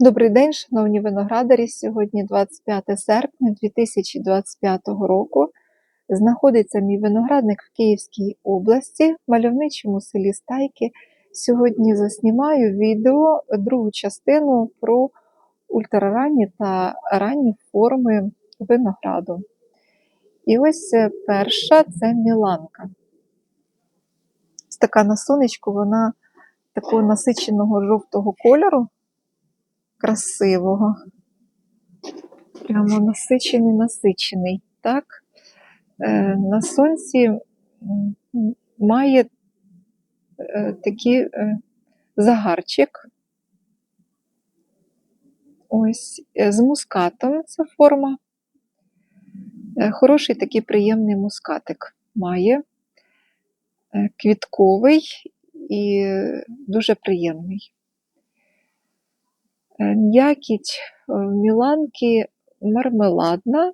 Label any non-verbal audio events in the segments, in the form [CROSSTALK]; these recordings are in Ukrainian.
Добрий день, шановні виноградарі. Сьогодні 25 серпня 2025 року. Знаходиться мій виноградник в Київській області, в мальовничому селі Стайки. Сьогодні заснімаю відео, другу частину про ультраранні та ранні форми винограду. І ось е, перша це Міланка. Ось така на сонечку, вона такого насиченого жовтого кольору красивого. Прямо насичений, насичений. Так? Е, на сонці має е, такий е, загарчик. Ось з мускатом ця форма. Хороший такий приємний мускатик має. Квітковий і дуже приємний. М'якіть е, Міланки мармеладна.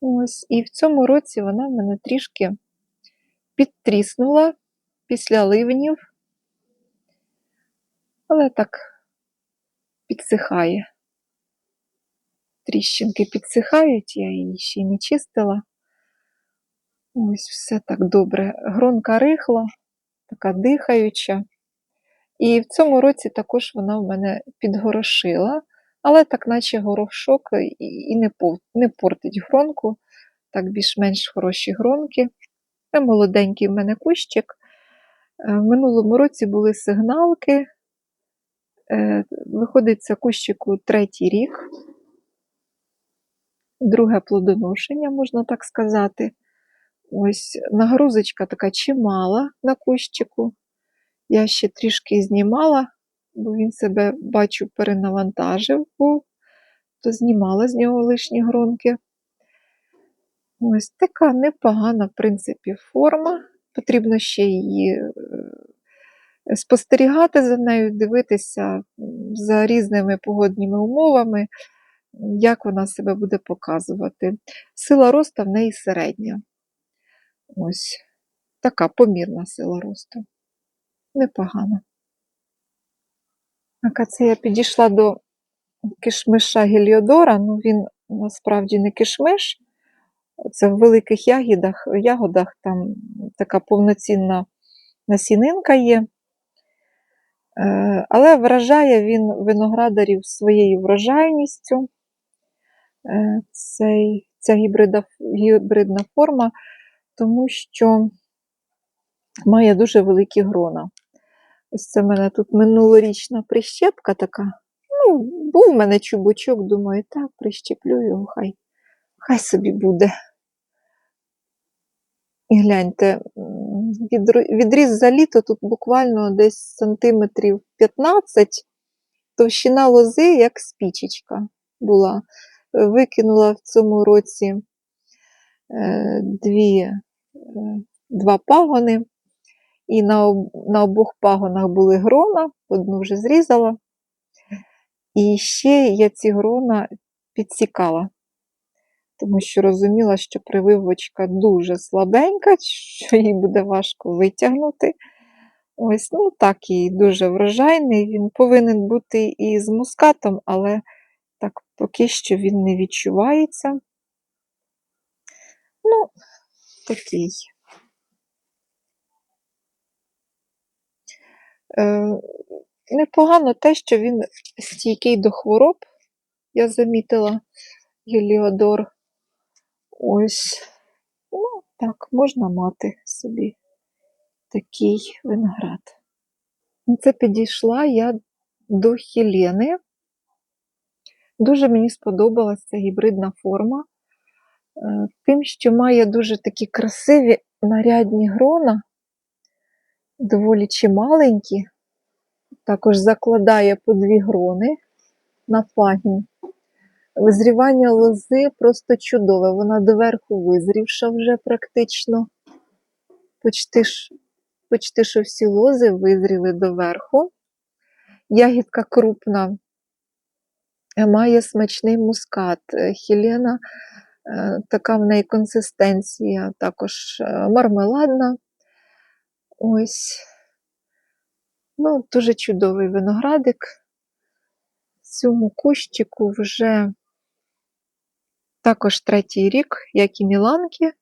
Ось, і в цьому році вона в мене трішки підтріснула після ливнів, але так підсихає. Тріщинки підсихають, я її ще не чистила. Ось все так добре. Гронка рихла, така дихаюча. І в цьому році також вона в мене підгорошила, але так наче горошок і- не, портить гронку, так більш-менш хороші гронки. Це молоденький в мене кущик. Е, В минулому році були сигналки. Е, Виходить, це кущику третій рік, друге плодоношення, можна так сказати. Ось нагрузочка така чимала на кущику. Я ще трішки знімала, бо він себе, бачу, перенавантажив був, то знімала з нього лишні гронки. Ось така непогана, в принципі, форма. Потрібно ще її е, спостерігати за нею, дивитися за різними погодніми умовами, як вона себе буде показувати. Сила росту в неї середня. Ось така помірна сила росту. Непогана. Так, а це я підійшла до кишмиша Геліодора. Ну, він насправді не кишмиш. Це в великих ягідах, ягодах там така повноцінна насінинка є. Е, Але вражає він виноградарів своєю врожайністю. Е, Цей, ця гібрида, гібридна форма, тому що має дуже великі грона. Ось це в мене тут минулорічна прищепка така. Ну, був в мене чубучок, думаю, так, прищеплю його, хай, хай собі буде. І гляньте, відріз за літо тут буквально десь сантиметрів 15, товщина лози, як спічечка була. Викинула в цьому році е, дві, е, два пагони, і на, об- на обох пагонах були грона, одну вже зрізала. І ще я ці грона підсікала, тому що розуміла, що прививочка дуже слабенька, що їй буде важко витягнути. Ось, ну так, і дуже врожайний. Він повинен бути і з мускатом, але так поки що він не відчувається. Ну, такий. Непогано те, що він стійкий до хвороб, я замітила Геліодор. Ось, ну, так, можна мати собі такий виноград. Це підійшла я до Хелени. Дуже мені сподобалася ця гібридна форма. е, Тим, що має дуже такі красиві нарядні грона, доволі чималенькі. Також закладає по дві грони на пагін. Визрівання лози просто чудове. Вона доверху визрівша вже практично. Почти, ж, почти що всі лози визріли доверху. Ягідка крупна, е, має смачний мускат. Е, Хелена, е, така в неї консистенція, також мармеладна. Ось. Ну, дуже чудовий виноградик. цьому кущику вже також третій рік, як і Міланки.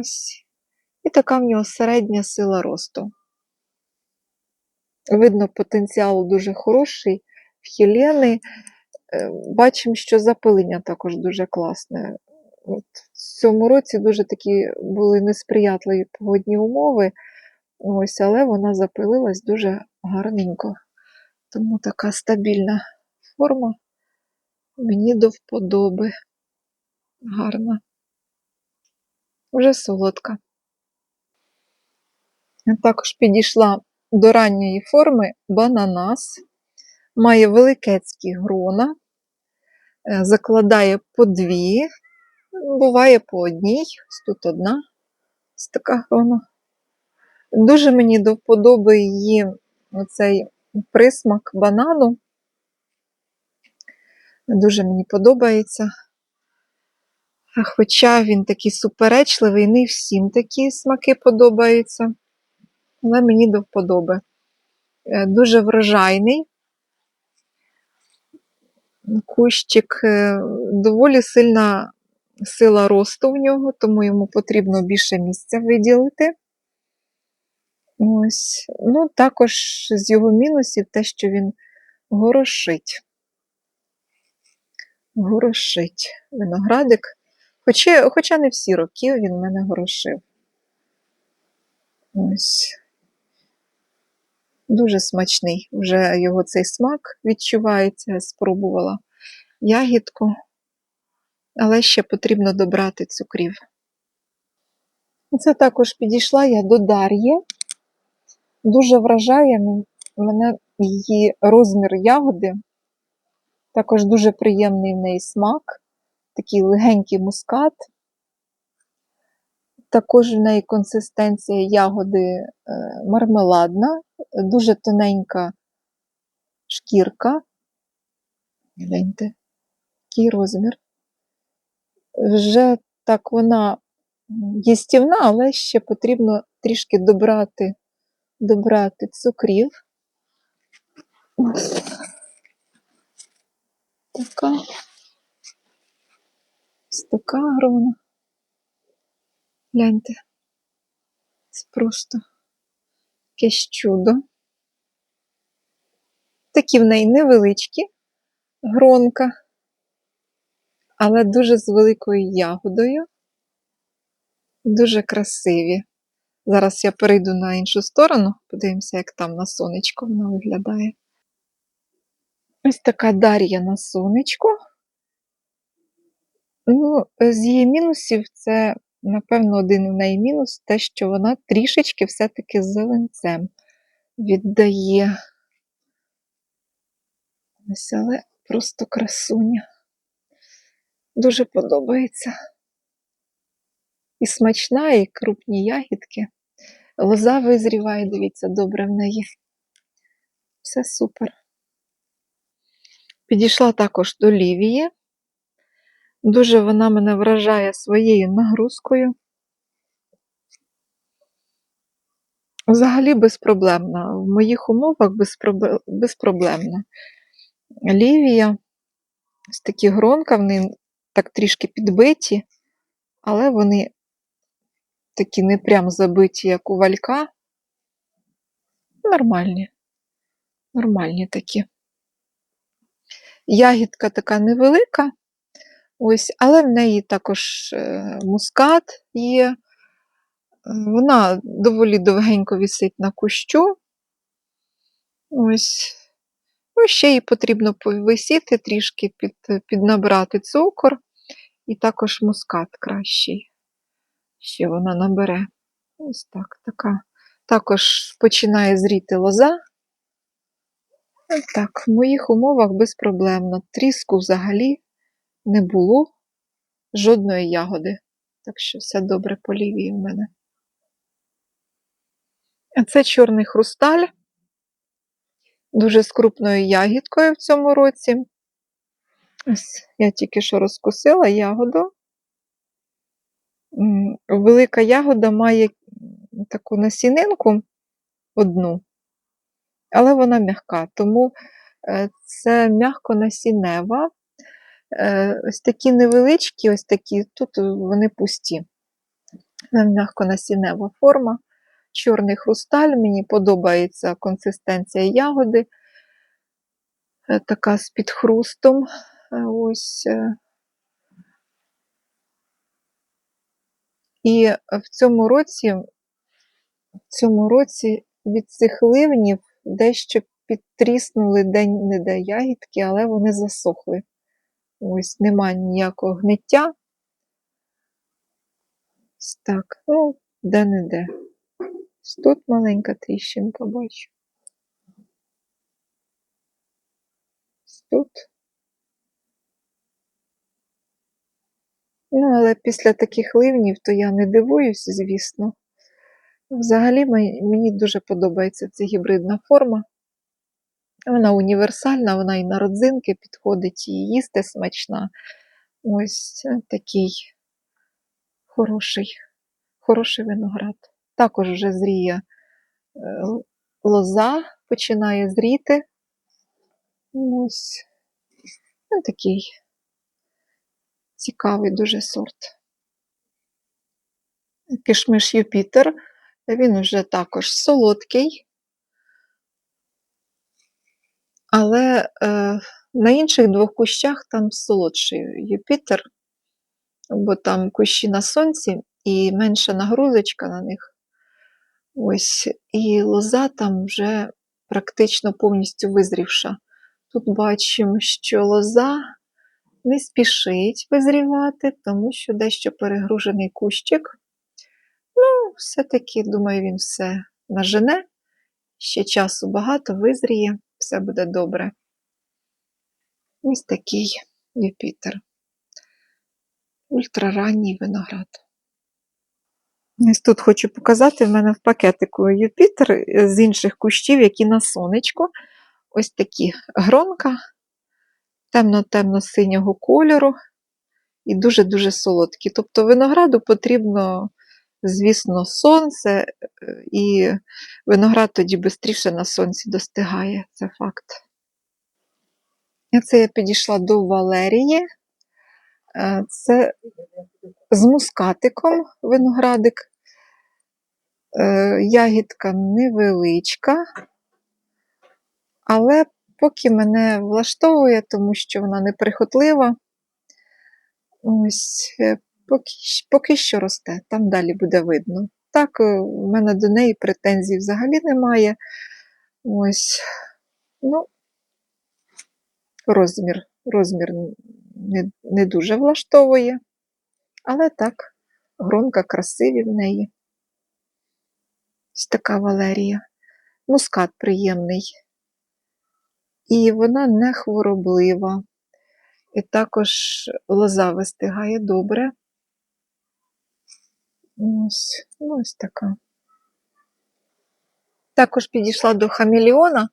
Ось. І така в нього середня сила росту. Видно, потенціал дуже хороший в. Е, Бачимо, що запилення також дуже класне. От в цьому році дуже такі були несприятливі погодні умови, ось, але вона запилилась дуже гарненько. Тому така стабільна форма мені до вподоби. Гарна. Вже солодка. Також підійшла до ранньої форми бананас, має великецькі грона, е, закладає по дві, буває по одній, тут одна ось така грона. Дуже мені до вподоби її оцей присмак банану. Дуже мені подобається. Хоча він такий суперечливий, не всім такі смаки подобаються, але мені до вподоби. Е, Дуже врожайний. Кущик е, доволі сильна сила росту в нього, тому йому потрібно більше місця виділити. Ось. Ну, також з його мінусів те, що він горошить. Горошить виноградик. Хоча, хоча не всі роки він мене горошив. Ось. Дуже смачний. Вже його цей смак відчувається, спробувала ягідку, але ще потрібно добрати цукрів. Це також підійшла я до Дар'ї. Дуже вражає мене її розмір ягоди. Також дуже приємний в неї смак, такий легенький мускат. Також в неї консистенція ягоди е, мармеладна, дуже тоненька шкірка. Гляньте, який розмір. Вже так вона їстівна, але ще потрібно трішки добрати, добрати цукрів. Ось. Така. Ось така грона. Гляньте. Це просто якесь чудо. Такі в неї невеличкі гронка, але дуже з великою ягодою. Дуже красиві. Зараз я перейду на іншу сторону, подивимося, як там на сонечко вона виглядає. Ось така Дар'я на сонечку. Ну, з її мінусів це, напевно, один в неї мінус, те, що вона трішечки все-таки з зеленцем віддає. Ось, але просто красуня. Дуже подобається. І смачна, і крупні ягідки. Лоза визріває, дивіться, добре в неї. Все супер. Підійшла також до Лівії. Дуже вона мене вражає своєю нагрузкою. Взагалі безпроблемна. В моїх умовах безпроблемна. Лівія, ось такі гронка, вони так трішки підбиті, але вони такі не прям забиті, як у валька. Нормальні. Нормальні такі. Ягідка така невелика, ось, але в неї також е, мускат є. Е, Вона доволі довгенько висить на кущу. Ось. Ну, ще їй потрібно повисіти, трішки під, піднабрати цукор, і також мускат кращий. Ще вона набере. Ось так, така. Також починає зріти лоза. Так, в моїх умовах безпроблемно. Тріску взагалі не було жодної ягоди. Так що все добре по лівії в мене. А це чорний хрусталь. Дуже з крупною ягідкою в цьому році. Ось я тільки що розкусила ягоду. Велика ягода має таку насінинку одну, але вона м'яка, тому Е, Це м'яконасінева. Е, Ось такі невеличкі, ось такі, тут вони пусті. Це м'яконасінева форма. Чорний хрусталь, мені подобається консистенція ягоди. Е, Така з підхрустом. Е, Ось. І в цьому році, в цьому році від цих ливнів дещо підтріснули день-не-де ягідки, але вони засохли. Ось нема ніякого гниття. Ось так, ну, де-не-де. Тут маленька тріщинка бачу. Тут. Ну, але після таких ливнів, то я не дивуюсь, звісно. Взагалі мені дуже подобається ця гібридна форма. Вона універсальна, вона і на родзинки підходить, і їсти смачна. Ось такий хороший, хороший виноград. Також вже зріє е, лоза, починає зріти. Ось ну, такий цікавий дуже сорт. Кишмиш Юпітер. Він вже також солодкий. Але е, на інших двох кущах там солодший Юпітер, бо там кущі на сонці і менша нагрузочка на них. Ось, і лоза там вже практично повністю визрівша. Тут бачимо, що лоза не спішить визрівати, тому що дещо перегружений кущик. Ну, все-таки, думаю, він все нажене. Ще часу багато, визріє, все буде добре. Ось такий Юпітер. Ультраранній виноград. Ось тут хочу показати в мене в пакетику Юпітер з інших кущів, які на сонечку. Ось такі гронка темно-темно-синього кольору і дуже-дуже солодкі. Тобто винограду потрібно, звісно, сонце, е, і виноград тоді швидше на сонці достигає, це факт. Це я підійшла до Валерії. Е, Це з мускатиком виноградик. Е, Ягідка невеличка, але поки мене влаштовує, тому що вона неприхотлива. Ось, е, поки, поки що росте, там далі буде видно. Так, е, в мене до неї претензій взагалі немає. Ось, ну, розмір, розмір не, не дуже влаштовує, але так, гронка красиві в неї. Ось така Валерія. Мускат приємний. І вона не хвороблива. І також лоза вистигає добре. Ось, ну, ось така. Також підійшла до хамелеона.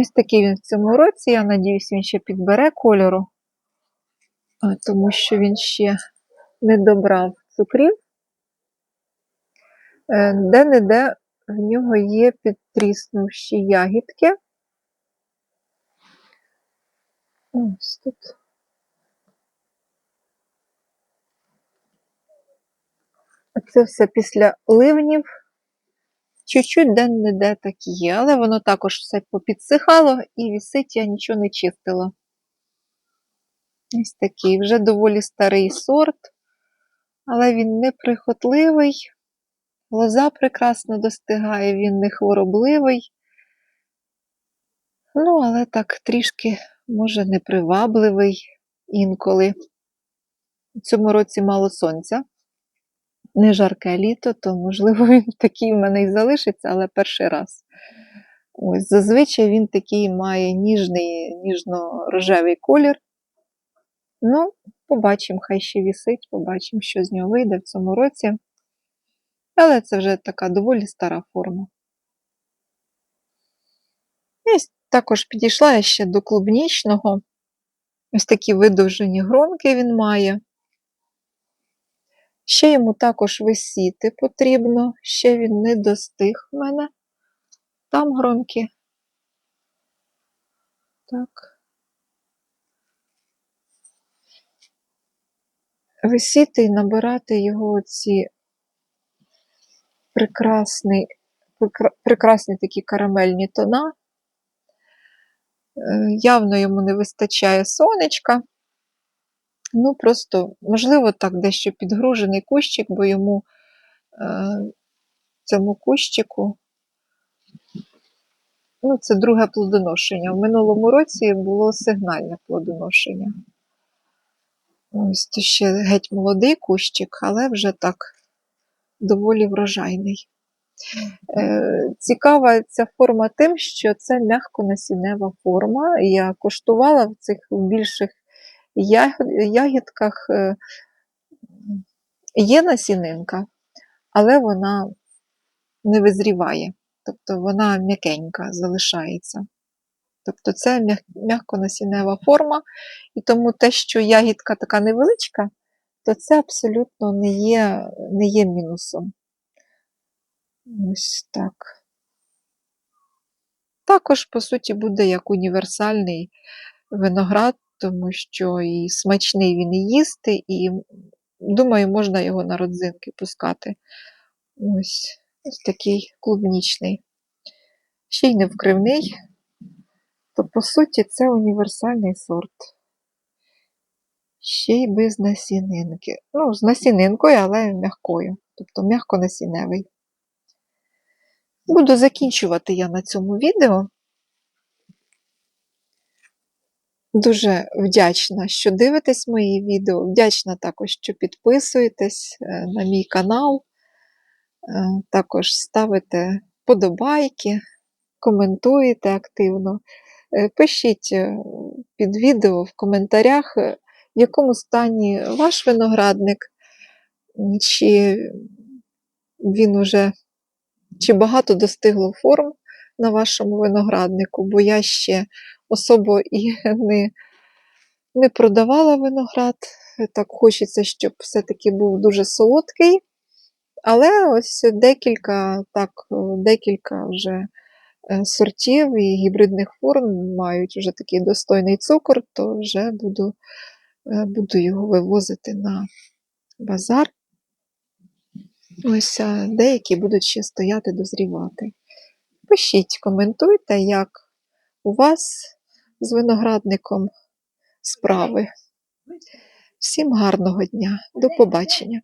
Ось такий він в цьому році. Я надіюсь, він ще підбере кольору, тому що він ще не добрав цукрів. Е, Де-не-де в нього є підтріснувші ягідки. Ось тут. Це все після ливнів. Чуть-чуть де-не-де так є, але воно також все попідсихало і вісить я нічого не чистила. Ось такий вже доволі старий сорт, але він неприхотливий. Лоза прекрасно достигає, він не хворобливий. Ну, але так трішки, може, непривабливий інколи. У цьому році мало сонця, не жарке літо, то, можливо, [LAUGHS] він такий в мене і залишиться, але перший раз. Ось, зазвичай він такий має ніжний, ніжно-рожевий колір. Ну, побачимо, хай ще вісить, побачимо, що з нього вийде в цьому році. Але це вже така доволі стара форма. І також підійшла я ще до клубнічного. Ось такі видовжені гронки він має. Ще йому також висіти потрібно, ще він не достиг мене. Там гронки. Так. Висіти і набирати його ці прекрасні такі карамельні тона. Явно йому не вистачає сонечка. Ну, просто, можливо, так дещо підгружений кущик, бо йому е, цьому кущику. Ну, це друге плодоношення. В минулому році було сигнальне плодоношення. Ось то ще геть молодий кущик, але вже так доволі врожайний. Е, цікава ця форма тим, що це м'яконасінева форма. Я коштувала в цих більших ягідках. е, Є насінинка, але вона не визріває. Тобто вона м'якенька залишається. Тобто це м'як- м'яконасінева форма, і тому те, що ягідка така невеличка, то це абсолютно не є, не є мінусом. Ось так. Також, по суті, буде як універсальний виноград, тому що і смачний він і їсти, і, думаю, можна його на родзинки пускати. Ось, ось такий клубнічний. Ще й не вкривний, то, по суті, це універсальний сорт. Ще й без насінинки. Ну, з насінинкою, але м'якою. Тобто м'яко-насінневий. Буду закінчувати я на цьому відео. Дуже вдячна, що дивитесь мої відео. Вдячна також, що підписуєтесь е, на мій канал. Е, Також ставите подобайки, коментуєте активно. Е, Пишіть під відео в коментарях, в якому стані ваш виноградник, чи він уже чи багато достигло форм на вашому винограднику, бо я ще особо і [LAUGHS] не, не продавала виноград. Так хочеться, щоб все-таки був дуже солодкий. Але ось декілька, так, декілька вже е, сортів і гібридних форм мають вже такий достойний цукор, то вже буду, е, буду його вивозити на базар. Ось деякі будуть ще стояти дозрівати. Пишіть, коментуйте, як у вас з виноградником справи. Всім гарного дня, до побачення!